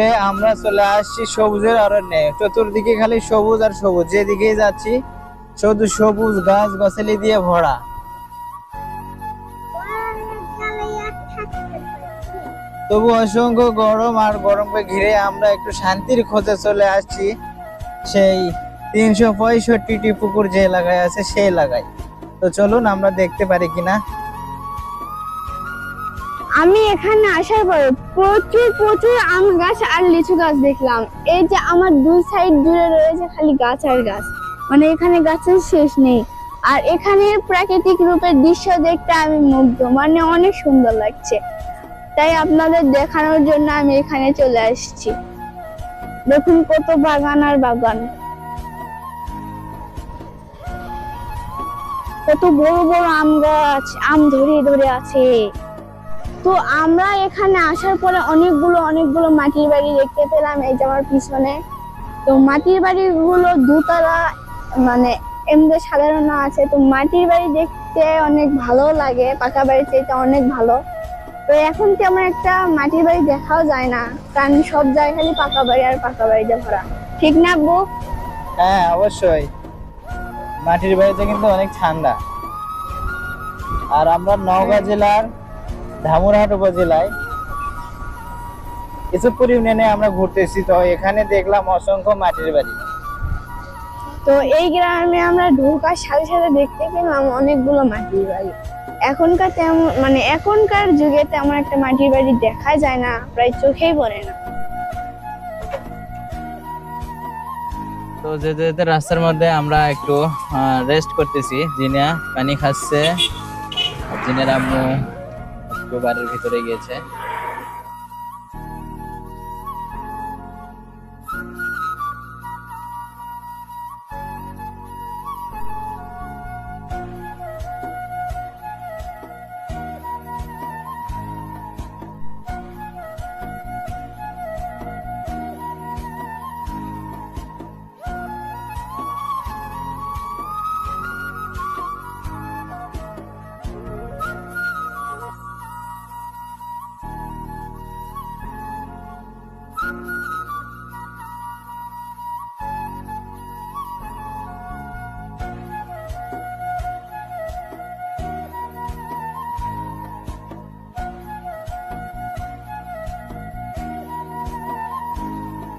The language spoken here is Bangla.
আমরা চলে আসছি সবুজের অরণ্যে। চতুর্দিকে খালি সবুজ আর সবুজ। যেদিকেই যাচ্ছি, শুধু সবুজ গাছ গাছালি দিয়ে ভরা। তবু অসংখ্য গরম আর গরমকে ঘিরে আমরা একটু শান্তির খোঁজে চলে আসছি। সেই তিনশো পঁয়ষট্টিটি পুকুর যে এলাকায় আছে, সেই এলাকায়। তো চলুন, আমরা দেখতে পারি কিনা। আমি এখানে আসার পর প্রচুর প্রচুর আম গাছ আর লিচু গাছ দেখলাম। এই যে আমার দুই সাইড জুড়ে রয়েছে খালি গাছ আর গাছ। মানে এখানে গাছের শেষ নেই। আর এখানে প্রাকৃতিক রূপের দৃশ্য দেখতে আমি মুগ্ধ। মানে অনেক সুন্দর লাগছে। তাই আপনাদের দেখানোর জন্য আমি এখানে চলে আসছি। দেখুন কত বাগান আর বাগান। কত বড় বড় আম গাছ, আম ধরে ধরে আছে। তো আমরা এখানে আসার পরে অনেকগুলো অনেকগুলো মাটির বাড়ি দেখতে পেলাম এই যে আমার পিছনে। তো মাটির বাড়িগুলো দুতলা মানে এমনি সাধারণ আছে। তো মাটির বাড়ি দেখতে অনেক ভালো লাগে পাকা বাড়ির চাইতে অনেক ভালো। তো এখন তেমন একটা মাটির বাড়ি দেখাও যায় না কারণ সব জায়গায় খালি পাকা বাড়ি আর পাকা বাড়িতে ভরা। ঠিক না বউ হ্যাঁ অবশ্যই। মাটির বাড়িতে কিন্তু অনেক ঠান্ডা। আর আমরা নওগাঁ জেলার ধামুরহাট উপজেলায় ইসুপুর ইউনিয়নে আমরা ঘুরতেছি তো এখানে দেখলাম অসংখ্য মাটির বাড়ি। তো এই গ্রামে আমরা ঢোকার সাথে সাথে দেখতে পেলাম অনেকগুলো মাটির বাড়ি। এখনকার তেমন মানে এখনকার যুগে তেমন একটা মাটির বাড়ি দেখা যায় না প্রায় চোখেই পড়ে না। তো যেতে যেতে রাস্তার মধ্যে আমরা একটু রেস্ট করতেছি। জিনা পানি খাচ্ছে। জিনের আম্মু। বাড়ির ভিতরে গিয়েছে।